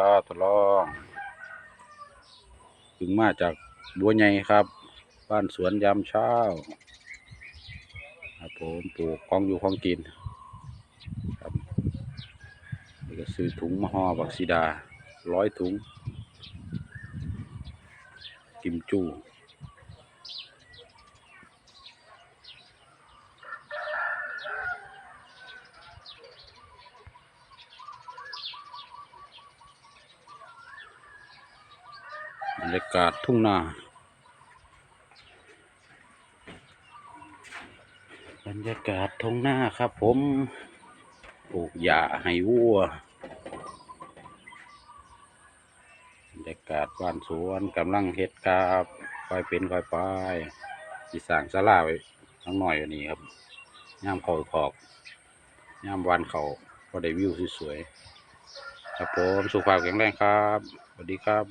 พาทดลองถึงมาจากบัวใหญ่ครับ บ้านสวนยามเช้าครับผมปลูกของอยู่ของกินครับนี่ก็ซื้อถุงมะฮอบักซีดาร้อยถุงกิมจู บรรยากาศทุ่งนา บรรยากาศทุ่งนาครับผมปลูกหญ้าให้วัว บรรยากาศบ้านสวนกำลังเฮ็ดกาบค่อยเป็นค่อยไปสิสางศาลาไว้ทั้งหน่อยว่านี้ครับย่ามเขาขอกย่ามวานเขาก็ได้วิวสวยๆครับผมสุขภาพแข็งแรงครับ สวัสดีครับ